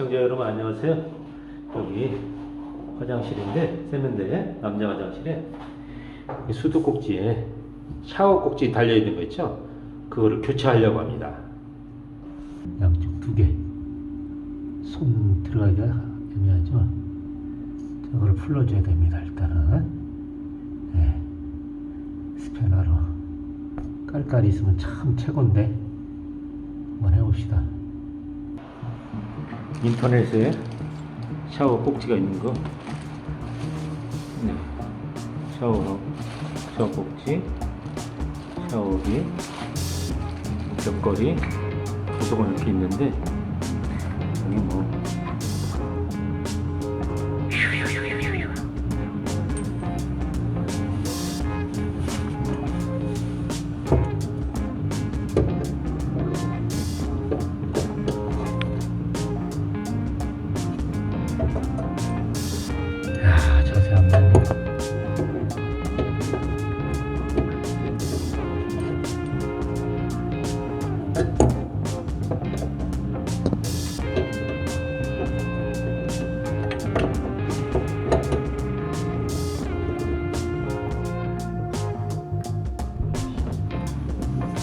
시청자 여러분 안녕하세요. 여기 화장실인데 세면대 남자 화장실에 이 수도 꼭지에 샤워 꼭지 달려 있는 거 있죠? 그거를 교체하려고 합니다. 양쪽 두 개. 손 들어가기가 애매하죠. 저거를 풀러줘야 됩니다. 일단은 네. 스패너로 깔깔이 있으면 참 최고인데 한번 해봅시다. 인터넷에 샤워 꼭지가 있는 거. 네. 샤워, 샤워 꼭지, 샤워기, 벽걸이, 도서관 이렇게 있는데, 여기 뭐.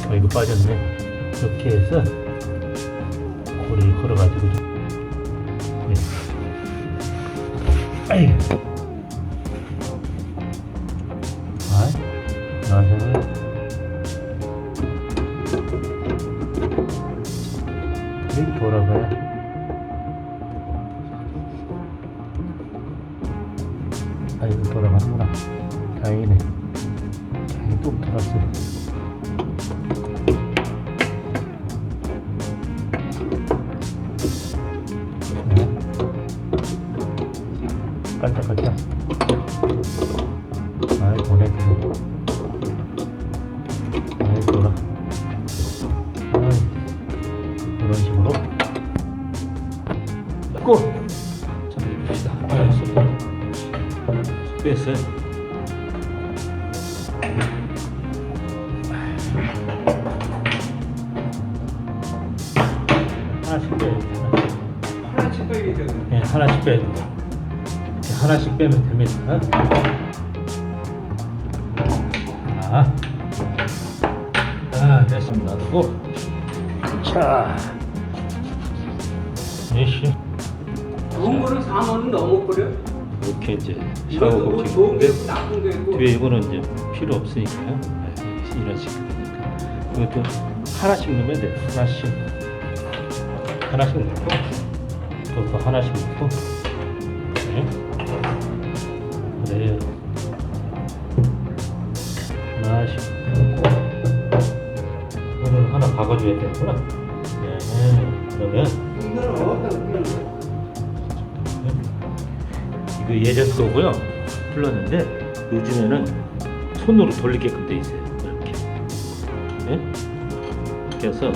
어, 이거 빠졌네. 이렇게 해서 고리를 걸어가지고 좀. 네. 아이. 아이. 나서는 이렇게 돌아가야. 아, 이거 돌아가는구나. 다행이네. 다행히 또 돌았어. 깜짝깜짝. 아이, 보내주고. 아이, 돌아. 아이, 이런 식으로. 고! 자, 봅시다. 아, 쏙 뺐어요. 하나씩 빼야 돼, 하나씩. 하나씩 빼야 되는 네, 하나씩 빼야 됩니다. 하나씩 빼면 됩니다. 자, 아, 됐습니다. 놔두고, 자, 이씨, 좋은 거는 4만 원 넘어버려. 이렇게 이제 샤워 이것도 뭐 거기 좋은 게 있는데 있고 나쁜 게 있고. 뒤에 이거는 이제 필요 없으니까요. 네, 이런 식으로 되니까 이것도 하나씩 넣으면 돼. 하나씩, 하나씩 넣고, 또또 하나씩 넣고, 네. 그래요. 하나씩 이거는 하나 박아줘야 되구나. 네, 그러면? 이거 예전 거고요. 풀렀는데 요즘에는 손으로 돌리게끔 돼 있어요. 이렇게. 네? 그래서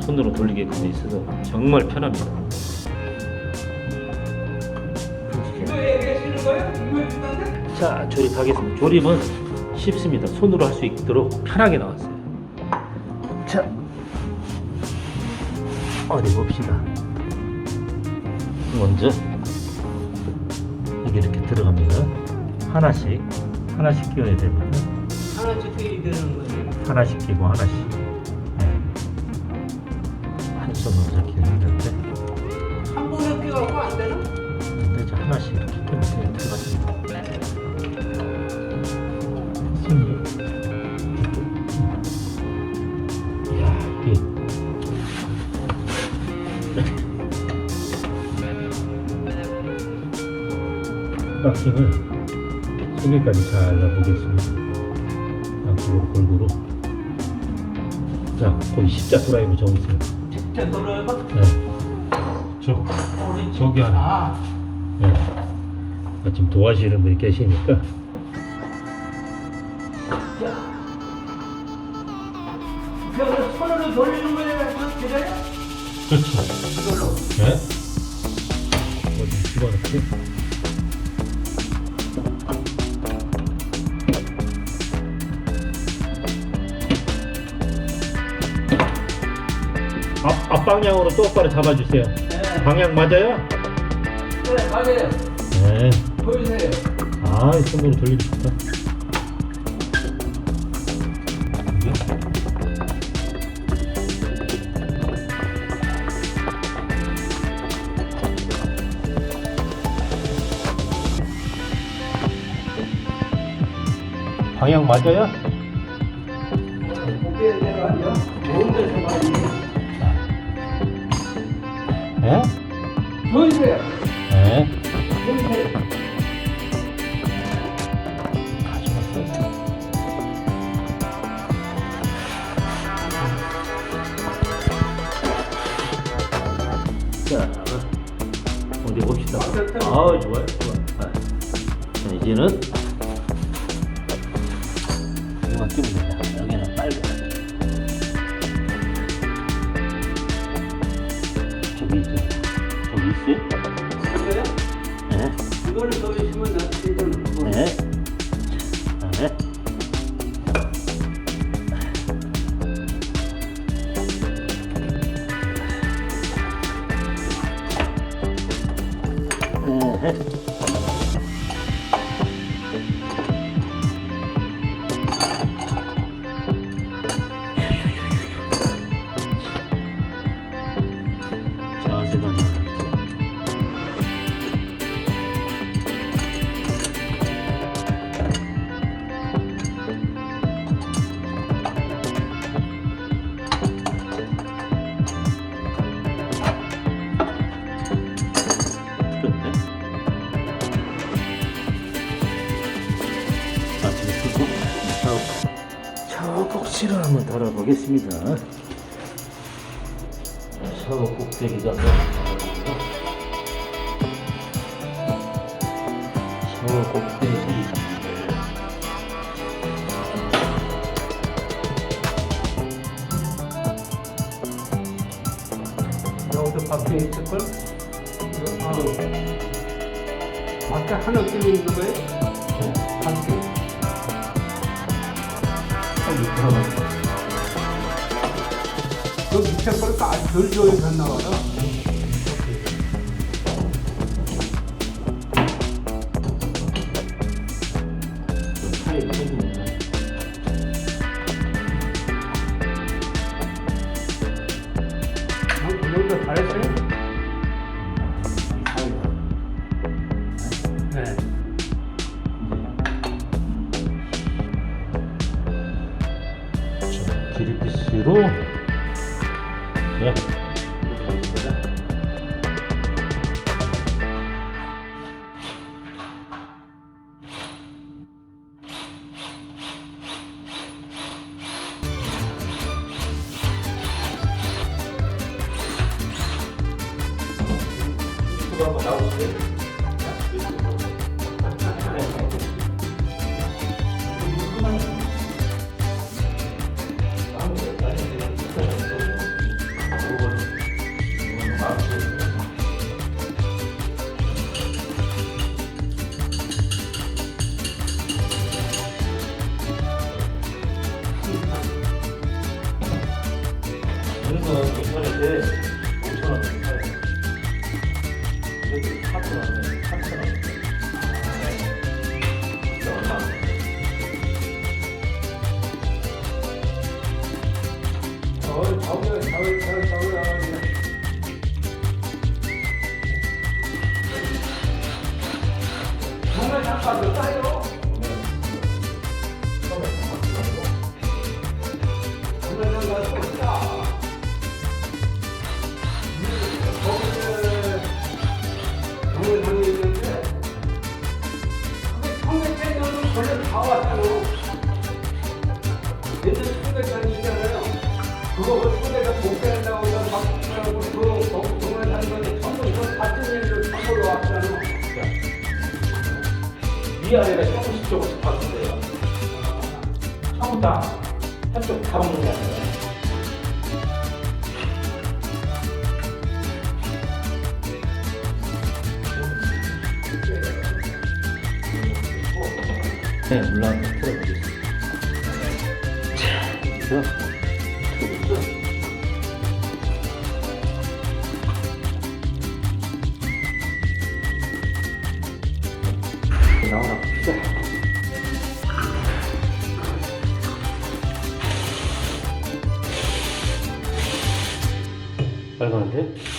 손으로 돌리게끔 돼 있어서 정말 편합니다. 자, 조립하겠습니다. 조립은 쉽습니다. 손으로 할 수 있도록 편하게 나왔어요. 자, 어디 봅시다. 먼저 이게 이렇게 들어갑니다. 하나씩 하나씩 끼워야 됩니다. 하나씩 빼야 되는 거예요. 하나씩 끼고 하나씩 네. 한 손으로 이렇게 했는데 세 개까지 잘라보겠습니다. 앞으로 골고루 자 거기 십자 프라임을 적으세요. 진짜 돌아요? 네. 저 저기 안에. 아, 네. 지금 도와주시는 분이 계시니까 그냥 손으로 돌리는 거예요? 그래요? 그렇죠. 이걸로. 네. 어디 집어넣지? 앞, 앞방향으로 똑바로 잡아주세요. 네. 방향 맞아요? 네, 맞아요. 네. 보이세요? 아, 손으로 돌리기 좋다. 방향 맞아요? 고개 내려가죠. 좋은 데서 많이. 네? 보이세요? 네. 보이세요? 가져왔어요. 자, 어디 봅시다. 아, 좋아요, 좋아. 아. 자, 이제는 네. 이거를 더 있으면 나한테 이거는 그 꼭지를 한번 달아보겠습니다. 샤워 꼭대기가 샤워 꼭대기 여기도 밖에 있을걸? 바로. 밖에 하나 끼고 있는 거예요? 밖에. 여기 들어가서 그 밑에 아주 덜 좋아졌나 봐요. 좀 사이를 해주면 아, 그 정도 잘했어요? 그거 그 청백장 복귀한다고 해서 막 하고 그동 위아래가 조금씩 조금씩 바꾼대요. 처음 다 한쪽 다 먹는 게 아니라. 네, 물론 풀어보겠습니다. 나오나. 빨간데?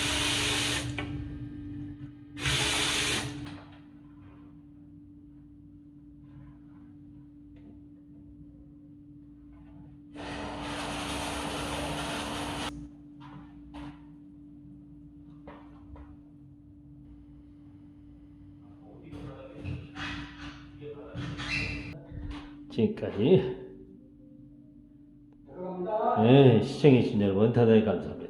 지금까지. 네, 시청해주신 여러분 대단히 감사합니다.